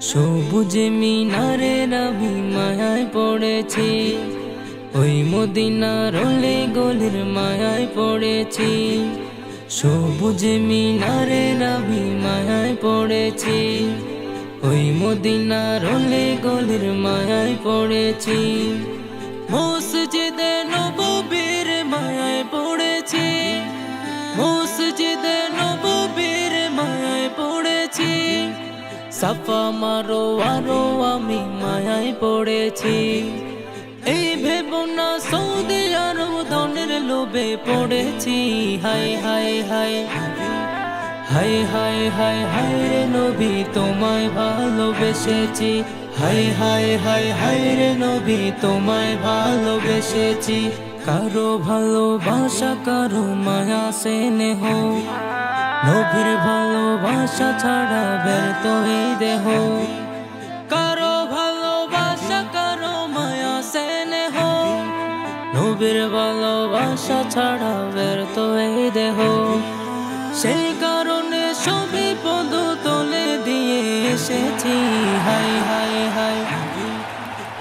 সবুজ মিনারের আমি মায়ায় পড়েছি। ওই মদিনার রলে গলির মায়ায় পড়েছি। সবুজ মিনারের আমি মায়ায় পড়েছি। ওই মদিনার রলে গলির মায়ায় পড়েছি। মসজিদে নববীর মায়ায় পড়েছি। সাফা মারো আরও আমি মায়ায় পড়েছি। এই ভেব না সৌদি আরব ধনের লোভে পড়েছি। হাই হাই হাই হাই হাই হাই হাই রে নবী, তোমায় ভালোবেসেছি। হাই হাই হাই হাই রে নবী, তোমায় ভালোবেসেছি। কারও ভালোবাসা, কারও মায়া সে নেহ নবীর ভালোবাসা ছাড়া ব্যর্থ এই দেহ। কারও ভালোবাসা, কারও মায়া সে নেহ নবীর ভালোবাসা ছাড়া ব্যর্থ এই দেহ। সেই কারণে সবই পদ তোলে দিয়ে এসেছি। হাই হাই হাই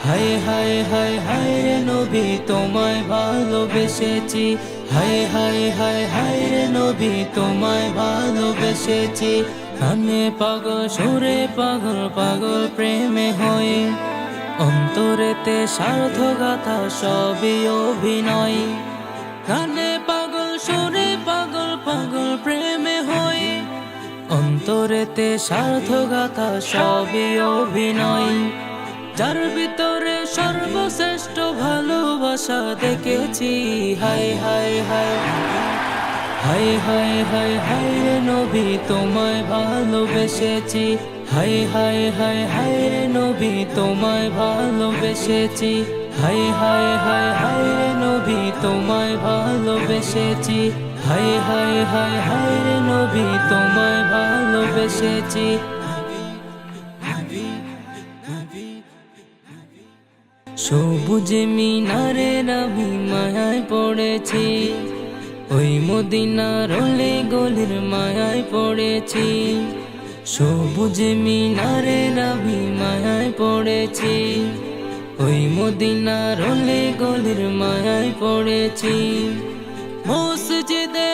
হাই হাই হাই হাই রে নবী, তোমায় ভালোবেসেছি। হাই হাই হাই হাই রে নবী, তোমায় ভালোবেসেছি। কানে পাগল, সুরে পাগল পাগল প্রেমে হয়ে অন্তরেতে সার্থগাথা সবই অভিনয়। কানে পাগল, সুরে পাগল পাগল প্রেমে হয়ে অন্তরেতে সার্থগাথা সবই অভিনয়। যার ভিতরে সর্বশ্রেষ্ঠ ভালোবাসা দেখেছি। হাই হাই হাই হাই হাই হাই হাই রে নবী, তোমায় ভালোবেসেছি। হাই হাই হাই হাই রে নবী, তোমায় ভালোবেসেছি। হাই হাই হাই হাই রে নবী, তোমায় ভালোবেসেছি। হাই হাই হাই হাই রে নবী, তোমায় ভালোবেসেছি। সবুজ মিনারের আমি মায়ায় পড়েছি। ওই মদিনার রলে গলির মায়ায় পড়েছি। সবুজ মিনারের আমি মায়ায় পড়েছি। ওই মদিনার রলে গলির মায়ায় পড়েছি। মসজিদে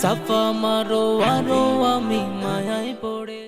সাফা মারো আরও আমি মায়ায় পড়ে